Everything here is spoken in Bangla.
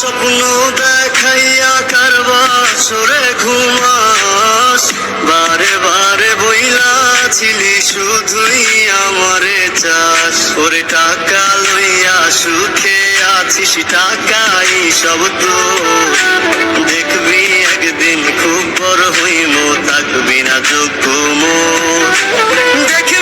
স্বপ্ন দেখাইয়া কারবাসরে ঘুমাস? বারে বারে বইলা ছিলি শুধুই আমারে চাস। ওরে টাকা লইয়া সুখে আছিস, টাকাই সব তো দেখবি একদিন খুব বড় হইমো, থাকবি না চোখ দেখি